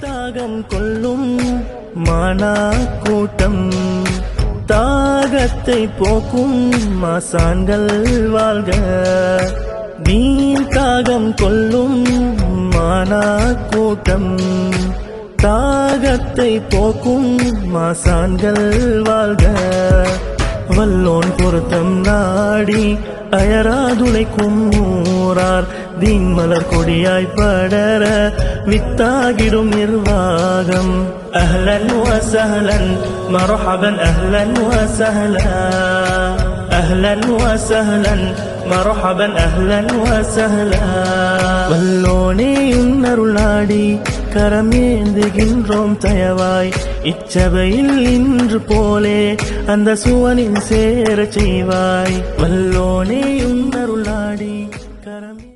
தாகம் கொள்ளும் மானா கூட்டம் தாகத்தை போக்கும் மாசான்கள் வாழ்க. நீ தாகம் கொள்ளும் மானா கூட்டம் தாகத்தை போக்கும் மாசான்கள் வாழ்க. வல்லோன் பொருத்தம் நாடி அயராதுளைக்கும் ஊரார் தீன்மலர் கொடியாய் படர வித்தாகிடும் நிர்வாகம். அஹ்லன் வசஹலன் மரஹபன் அஹ்லன் வசஹலா. அஹ்லன் வசஹலன் மரஹபன் அஹ்லன் வசஹலா. வல்லோனே பாடி கரமேந்துகின்றோம் தயவாய். இச்சபையில் இன்று போலே அந்த சுவனின் சேர செய்வாய். வல்லோனே உன்னருளாடி கரமே